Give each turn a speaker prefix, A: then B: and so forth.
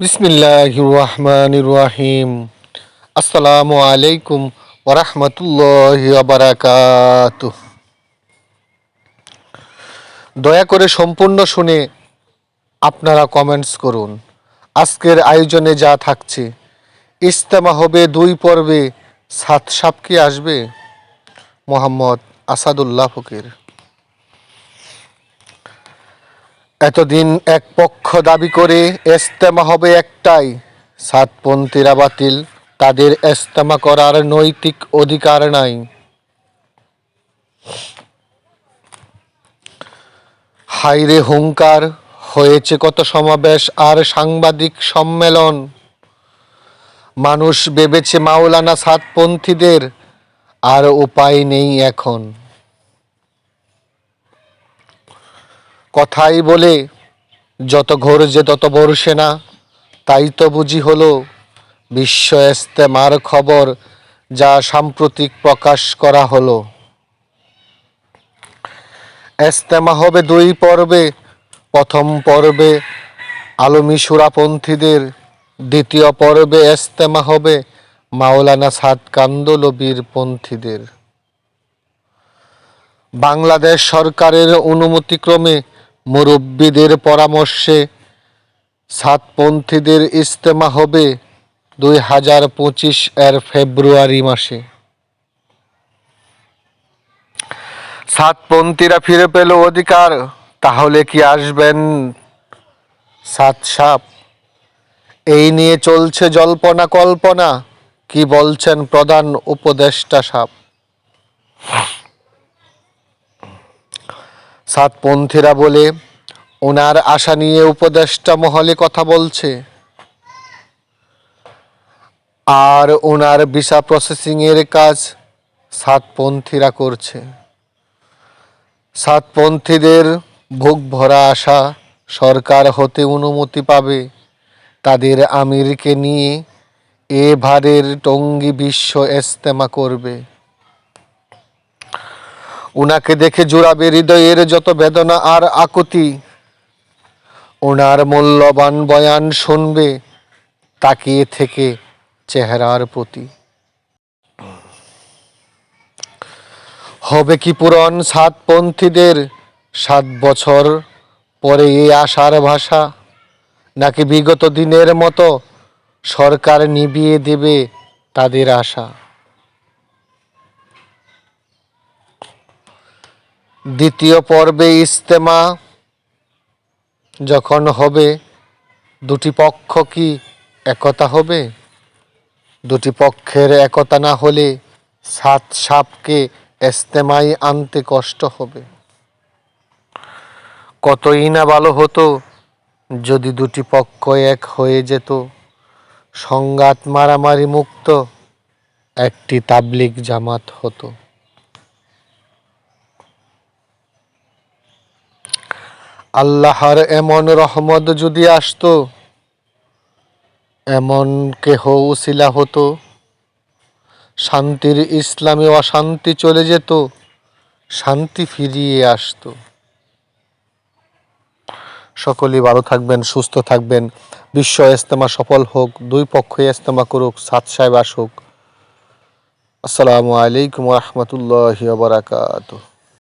A: বিসমিল্লাহ রহমান রাহিম আসসালামু আলাইকুম ওরহমতুল্লাহ বারাকাত দয়া করে সম্পূর্ণ শুনে আপনারা কমেন্টস করুন। আজকের আয়োজনে যা থাকছে ইস্তেমা হবে দুই পর্বে, সাত কি আসবে, মোহাম্মদ আসাদুল্লাহ ফকির। এতদিন এক পক্ষ দাবি করে এস্তেমা হবে একটাই, সাতপন্থীরা বাতিল, তাদের এস্তেমা করার নৈতিক অধিকার নাই। হাইরে হুঙ্কার, হয়েছে কত সমাবেশ আর সাংবাদিক সম্মেলন। মানুষ ভেবেছে মাওলানা সাতপন্থীদের আর উপায় নেই এখন। কথাই বলে, যত ঘোরজে তত বর্ষে না তাই তো বুঝি হলো বিশ্ব ইস্তেমার খবর যা সাম্প্রতিক প্রকাশ করা হলো। ইস্তেমা হবে দুই পর্বে, প্রথম পর্বে আলমী সুরাপন্থীদের, দ্বিতীয় পর্বে ইস্তেমা হবে মাওলানা সাদ কান্দলবীর পন্থীদের। বাংলাদেশ সরকারের অনুমতিক্রমে মুরব্বীদের পরামর্শে সাতপন্থীদের ইজতেমা হবে দুই হাজার পঁচিশ এর ফেব্রুয়ারি মাসে। সাতপন্থীরা ফিরে পেল অধিকার, তাহলে কি আসবেন সাত সাপ? এই নিয়ে চলছে জল্পনা কল্পনা, কি বলছেন প্রধান উপদেষ্টা সাপ? সাতপন্থীরা বলে, ওনার আশা নিয়ে উপদেষ্টা মহলে কথা বলছে। আর ওনার ভিসা প্রসেসিং এর কাজ সাতপন্থীরা করছে। সাতপন্থীদের ভোগ ভরা আশা সরকার হতে অনুমতি পাবে। তাদের আমিরকে নিয়ে এবারের টঙ্গী বিশ্ব ইস্তেমা করবে। উনাকে দেখে জোড়াবে হৃদয়ের যত বেদনা আর আকুতি। ওনার মূল্যবান বয়ান শুনবে তাকিয়ে থেকে চেহারার প্রতি। হবে কি পূরণ সাতপন্থীদের সাত বছর পরে এই আশার ভাষা? নাকি বিগত দিনের মতো সরকার নিবিয়ে দেবে তাদের আশা? দ্বিতীয় পর্বে ইস্তেমা যখন হবে, দুটি পক্ষ কি একতা হবে? দুটি পক্ষের একতা না হলে সাত সাপকে ইস্তেমাই আনতে কষ্ট হবে। কতই না ভালো হতো যদি দুটি পক্ষ এক হয়ে যেত। সংঘাত মারামারি মুক্ত একটি তাবলিক জামাত হতো। আল্লাহর এমন রহমত যদি আসতো, এমন কেহ উসিলা হতো। শান্তির ইসলামে অশান্তি চলে যেত, শান্তি ফিরিয়ে আসতো। সকলেই ভালো থাকবেন, সুস্থ থাকবেন। বিশ্ব ইস্তেমা সফল হোক, দুই পক্ষই ইস্তেমা করুক, সাত সাহেব আসুক। আসসালামু আলাইকুম রহমতুল্লাহ বারাকাতুহ।